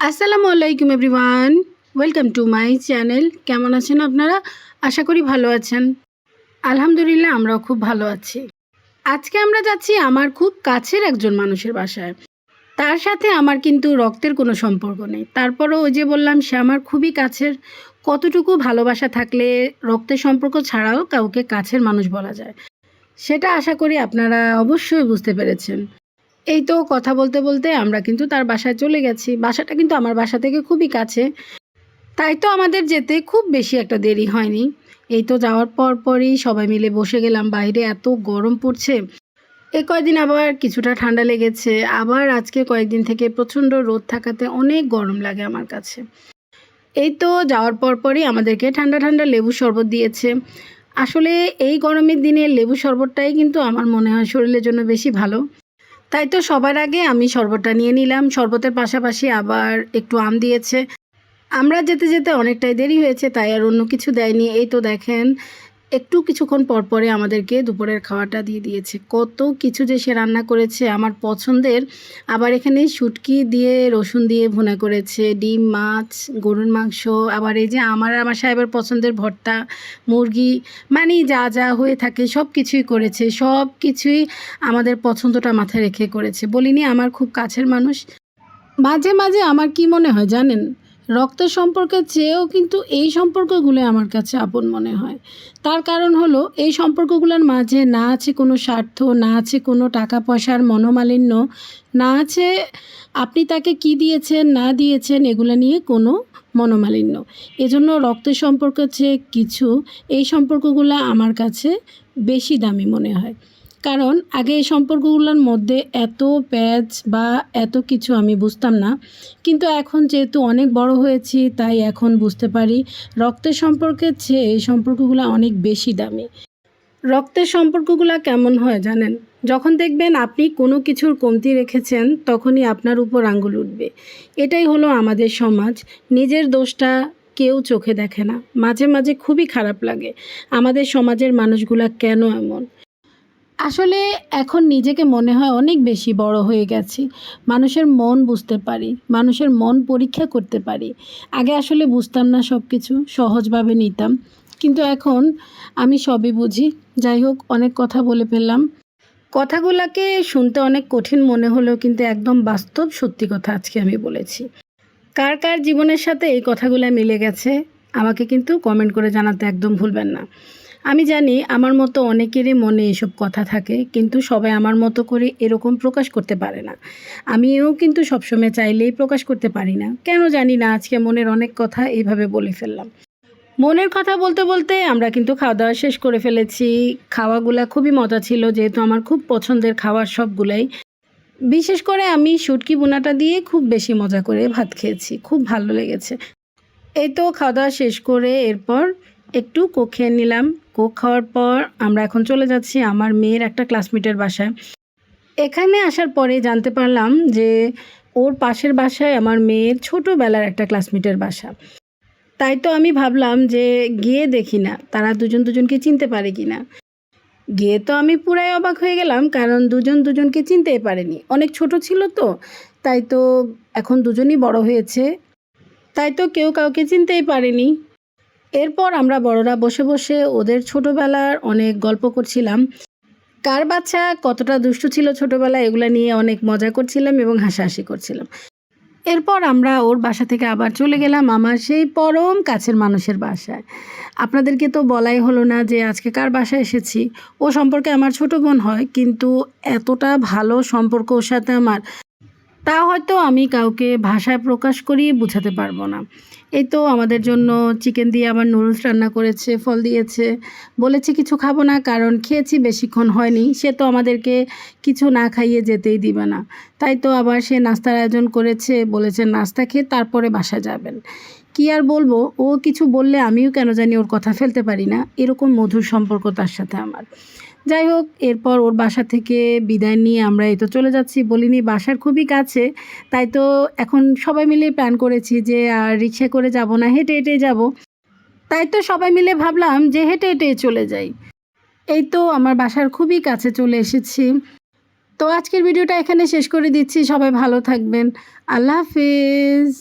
আসসালামু আলাইকুম everyone, welcome to my channel. কেমন আছেন আপনারা? আশা করি ভালো আছেন। আলহামদুলিল্লাহ, আমরাও খুব ভালো আছি। আজকে আমরা যাচ্ছি আমার খুব কাছের একজন মানুষের বাসায়। তার সাথে আমার কিন্তু রক্তের কোনো সম্পর্ক নেই। তারপরও ওই যে বললাম, সে আমার খুবই কাছের। কতটুকু ভালোবাসা থাকলে রক্তের সম্পর্ক ছাড়াও কাউকে কাছের মানুষ বলা যায়? সেটা আশা করি আপনারা অবশ্যই বুঝতে পেরেছেন। এই তো কথা বলতে বলতে আমরা কিন্তু তার বাসায় চলে গেছি। বাসাটা কিন্তু আমার বাসা থেকে খুবই কাছে। তাই তো আমাদের যেতে খুব বেশি একটা দেরি হয়নি। এই তো যাওয়ার পর পরই সবাই মিলে বসে গেলাম। বাইরে এত গরম পড়ছে। এই কয়েকদিন আবার কিছুটা ঠান্ডা লেগেছে। আবার আজকে কয়েকদিন থেকে প্রচণ্ড রোদ থাকাতে অনেক গরম লাগে আমার কাছে। এই তো যাওয়ার পর পরই আমাদেরকে ঠান্ডা ঠান্ডা লেবু শরবত দিয়েছে। আসলে এই গরমের দিনে লেবু শরবতটাই কিন্তু আমার মনে হয় শরীরের জন্য বেশি ভালো। তাই তো সবার আগে আমি শরবতটা নিয়ে নিলাম। শরবতের পাশাপাশি আবার একটু আম দিয়েছে। আমরা যেতে যেতে অনেকটাই দেরি হয়েছে, তাই আর অন্য কিছু দেয়নি। এই তো দেখেন একটু কিছুক্ষণ পর পরে আমাদেরকে দুপুরের খাওয়াটা দিয়ে দিয়েছে। কত কিছু যে সে রান্না করেছে, আমার পছন্দের। আবার এখানে শুটকি দিয়ে রসুন দিয়ে ভুনা করেছে, ডিম, মাছ, গরুর মাংস। আবার এই যে আমার আমার সাহেবের পছন্দের ভর্তা, মুরগি মানে যা যা হয়ে থাকে সব কিছুই করেছে। সব কিছুই আমাদের পছন্দটা মাথায় রেখে করেছে। বলিনি, আমার খুব কাছের মানুষ। মাঝে মাঝে আমার কি মনে হয় জানেন? রক্তের সম্পর্কের চেয়েও কিন্তু এই সম্পর্কগুলো আমার কাছে আপন মনে হয়। তার কারণ হলো, এই সম্পর্কগুলোর মাঝে না আছে কোনো স্বার্থ, না আছে কোনো টাকা পয়সার মনোমালিন্য, না আছে আপনি তাকে কি দিয়েছেন, না দিয়েছেন, এগুলো নিয়ে কোনো মনোমালিন্য। এজন্য রক্তের সম্পর্কের চেয়ে কিছু এই সম্পর্কগুলো আমার কাছে বেশি দামি মনে হয়। কারণ আগে এই সম্পর্কগুলোর মধ্যে এত প্যাচ বা এত কিছু আমি বুঝতাম না। কিন্তু এখন যেহেতু অনেক বড় হয়েছি, তাই এখন বুঝতে পারি রক্তের সম্পর্কের চেয়ে এই সম্পর্কগুলো অনেক বেশি দামি। রক্তের সম্পর্কগুলো কেমন হয় জানেন? যখন দেখবেন আপনি কোনো কিছুর কমতি রেখেছেন, তখনই আপনার উপর আঙ্গুল উঠবে। এটাই হলো আমাদের সমাজ। নিজের দোষটা কেউ চোখে দেখে না। মাঝে মাঝে খুবই খারাপ লাগে। আমাদের সমাজের মানুষগুলা কেন এমন? আসলে এখন নিজেকে মনে হয় অনেক বেশি বড় হয়ে গেছি। মানুষের মন বুঝতে পারি, মানুষের মন পরীক্ষা করতে পারি। আগে আসলে বুঝতাম না সব কিছু সহজভাবে নিতাম। কিন্তু এখন আমি সবই বুঝি। যাই হোক, অনেক কথা বলে ফেললাম। কথাগুলোকে শুনতে অনেক কঠিন মনে হলেও কিন্তু একদম বাস্তব সত্যি কথা আজকে আমি বলেছি। কার কার জীবনের সাথে এই কথাগুলো মিলে গেছে, আমাকে কিন্তু কমেন্ট করে জানাতে একদম ভুলবেন না। আমি জানি আমার মতো অনেকেরই মনে এসব কথা থাকে, কিন্তু সবাই আমার মতো করে এরকম প্রকাশ করতে পারে না। আমিও কিন্তু সবসময় চাইলেই প্রকাশ করতে পারি না। কেন জানি না, আজকে মনের অনেক কথা এইভাবে বলে ফেললাম। মনের কথা বলতে বলতে আমরা কিন্তু খাওয়া দাওয়া শেষ করে ফেলেছি। খাওয়াগুলা খুবই মজা ছিল, যেহেতু আমার খুব পছন্দের খাওয়ার সবগুলাই। বিশেষ করে আমি শুটকি বোনাটা দিয়ে খুব বেশি মজা করে ভাত খেয়েছি, খুব ভালো লেগেছে। এই তো খাওয়া দাওয়া শেষ করে এরপর একটু কোক খেয়ে নিলাম। কোক খাওয়ার পর আমরা এখন চলে যাচ্ছি আমার মেয়ের একটা ক্লাসমেটের বাসায়। এখানে আসার পরে জানতে পারলাম যে ওর পাশের বাসায় আমার মেয়ের ছোটোবেলার একটা ক্লাসমেটের বাসা। তাই তো আমি ভাবলাম যে গিয়ে দেখি না, তারা দুজন দুজনকে চিনতে পারে কি না। গিয়ে তো আমি পুরাই অবাক হয়ে গেলাম, কারণ দুজন দুজনকে চিনতেই পারেনি। অনেক ছোট ছিল তো, তাই তো এখন দুজনই বড় হয়েছে। তাই তো কেউ কাউকে চিনতেই পারেনি। এরপর আমরা বড়রা বসে বসে ওদের ছোটোবেলার অনেক গল্প করছিলাম। কার বাচ্চা কতটা দুষ্টু ছিল ছোটোবেলায় এগুলো নিয়ে অনেক মজা করছিলাম এবং হাসাহাসি করছিলাম। এরপর আমরা ওর বাসা থেকে আবার চলে গেলাম আমার সেই পরম কাছের মানুষের বাসায়। আপনাদেরকে তো বলাই হলো না যে আজকে কার বাসায় এসেছি। ও সম্পর্কে আমার ছোট বোন হয়, কিন্তু এতটা ভালো সম্পর্ক ওর সাথে আমার, তা হয়তো আমি কাউকে ভাষায় প্রকাশ করিয়ে বোঝাতে পারব না। এই তো আমাদের জন্য চিকেন দিয়ে আবার নুডলস রান্না করেছে, ফল দিয়েছে। বলেছে কিছু খাব না, কারণ খেয়েছি, বেশিক্ষণ হয়নি। সে তো আমাদেরকে কিছু না খাইয়ে যেতেই দিবে না। তাই তো আবার সে নাস্তার আয়োজন করেছে, বলেছে নাস্তা খেয়ে তারপরে বাসা যাবেন। কি আর বলব, ও কিছু বললে আমিও কেন জানি ওর কথা ফেলতে পারি না। এরকম মধুর সম্পর্ক তার সাথে আমার। যাই হোক, এরপর ওর বাসা থেকে বিদায় নিয়ে আমরা এই তো চলে যাচ্ছি। বলিনি বাসার খুবই কাছে, তাই তো এখন সবাই মিলে প্ল্যান করেছি যে আর রিক্সা করে যাব না, হেঁটে হেঁটে যাব। তাই তো সবাই মিলে ভাবলাম যে হেঁটে হেঁটে চলে যাই। এই তো আমার বাসার খুবই কাছে চলে এসেছি। তো আজকের ভিডিওটা এখানে শেষ করে দিচ্ছি। সবাই ভালো থাকবেন। আল্লাহ হাফিজ।